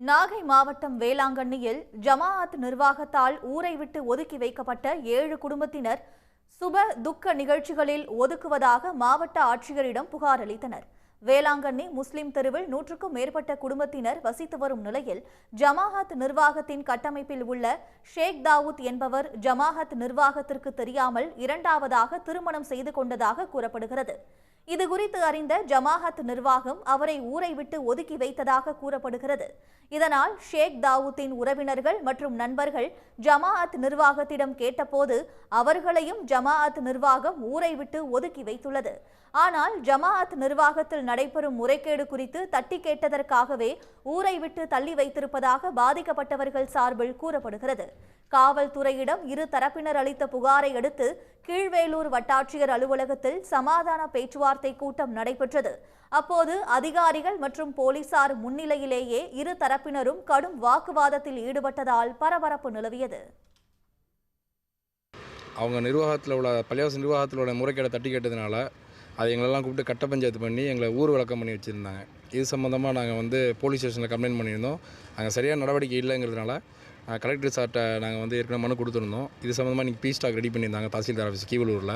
நாகை மாவட்டம் வேளாங்கண்ணியில் ஜமாஅத் நிர்வாகத்தால் ஊரை விட்டு ஒதுக்கி வைக்கப்பட்ட ஏழு குடும்பத்தினர் சுப துக்க நிகழ்ச்சிகளில் ஒதுக்குவதாக மாவட்ட ஆட்சியரிடம் புகார் அளித்தனர். வேளாங்கண்ணி முஸ்லிம் தெருவில் நூற்றுக்கும் மேற்பட்ட குடும்பத்தினர் வசித்து வரும் நிலையில் ஜமாஹத் நிர்வாகத்தின் கட்டமைப்பில் உள்ள ஷேக் தாவூத் என்பவர் ஜமாஹத் நிர்வாகத்திற்கு தெரியாமல் இரண்டாவதாக திருமணம் செய்து கொண்டதாக கூறப்படுகிறது. இது குறித்து அறிந்த ஜமாஹத் நிர்வாகம் அவரை ஊரை விட்டு ஒதுக்கி வைத்ததாக கூறப்படுகிறது. இதனால் ஷேக் தாவூத்தின் உறவினர்கள் மற்றும் நண்பர்கள் ஜமாஅத் நிர்வாகத்திடம் கேட்டபோது அவர்களையும் ஜமாஅத் நிர்வாகம் ஊரை விட்டு ஒதுக்கி வைத்துள்ளது. ஆனால் ஜமாஅத் நிர்வாகத்தில் நடைபெறும் முறைகேடு குறித்து தட்டி கேட்டதற்காகவே ஊரை விட்டு தள்ளி வைத்திருப்பதாக பாதிக்கப்பட்டவர்கள் சார்பில் கூறப்படுகிறது. காவல்துறையிடம் இரு தரப்பினர் அளித்த புகாரை அடுத்து கீழ்வேலூர் வட்டாட்சியர் அலுவலகத்தில் சமாதான பேச்சுவார்த்தை கூட்டம் நடைபெற்றது. அப்போது அதிகாரிகள் மற்றும் போலீசார் முன்னிலையிலேயே இரு தரப்பினரும் கடும் வாக்குவாதத்தில் ஈடுபட்டதால் பரபரப்பு நிலவியது. அவங்க நிர்வாகத்தில் உள்ள பள்ளிவாசல் நிர்வாகத்தில் உள்ள முறைகேடை தட்டி கேட்டதுனால அதை எங்களெல்லாம் கூப்பிட்டு கட்ட பஞ்சாயத்து பண்ணி எங்களை ஊர் விளக்கம் பண்ணி வச்சுருந்தாங்க. இது சம்மந்தமாக நாங்கள் வந்து போலீஸ் ஸ்டேஷனில் கம்ப்ளைண்ட் பண்ணியிருந்தோம். அங்கே சரியான நடவடிக்கை இல்லைங்கிறதுனால கலெக்டர் சார்கிட்ட நாங்கள் வந்து ஏற்கனவே மனு கொடுத்துருந்தோம். இது சம்மந்தமாக இன்றைக்கி பீ ஸ்டாக் ரெடி பண்ணியிருந்தாங்க தாசில்தார் ஆஃபீஸ் கீவலூரில்.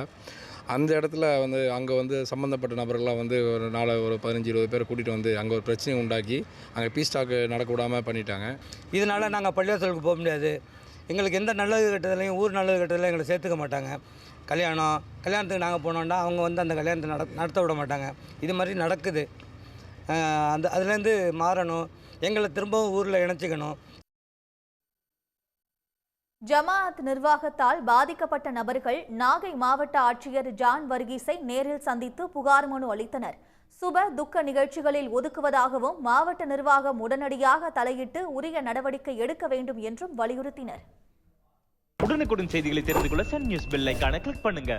அந்த இடத்துல வந்து அங்கே வந்து சம்மந்தப்பட்ட நபர்கள்லாம் வந்து ஒரு நாலு ஒரு பதினஞ்சு இருபது பேரை கூட்டிகிட்டு வந்து அங்கே ஒரு பிரச்சனை உண்டாக்கி அங்கே பீஸ் ஸ்டாக் நடக்க விடாமல் பண்ணிட்டாங்க. இதனால் நாங்கள் பள்ளிவாசலுக்கு போக முடியாது. எங்களுக்கு எந்த நல்லது கெட்டதுலையும் ஊர் நல்லது கெட்டதுலையும் எங்களை சேர்த்துக்க மாட்டாங்க. கல்யாணம் கல்யாணத்துக்கு நாங்கள் போனோம்னா அவங்க வந்து அந்த கல்யாணத்தை நட நடத்த விட மாட்டாங்க. இது மாதிரி நடக்குது. அந்த அதுலேருந்து மாறணும். எங்களை திரும்பவும் ஊரில் இணைச்சிக்கணும். ஜமாஅத் நிர்வாகத்தால் பாதிக்கப்பட்ட நபர்கள் நாகை மாவட்ட ஆட்சியர் ஜான் வர்கீஸை நேரில் சந்தித்து புகார் மனு அளித்தனர். சுப துக்க நிகழ்ச்சிகளில் ஒதுக்குவதாகவும் மாவட்ட நிர்வாகம் உடனடியாக தலையிட்டு உரிய நடவடிக்கை எடுக்க வேண்டும் என்றும் வலியுறுத்தினர். உடனுக்குடன் செய்திகளை தெரிந்து கொள்ள சன் நியூஸ் பெல் கிளிக் பண்ணுங்க.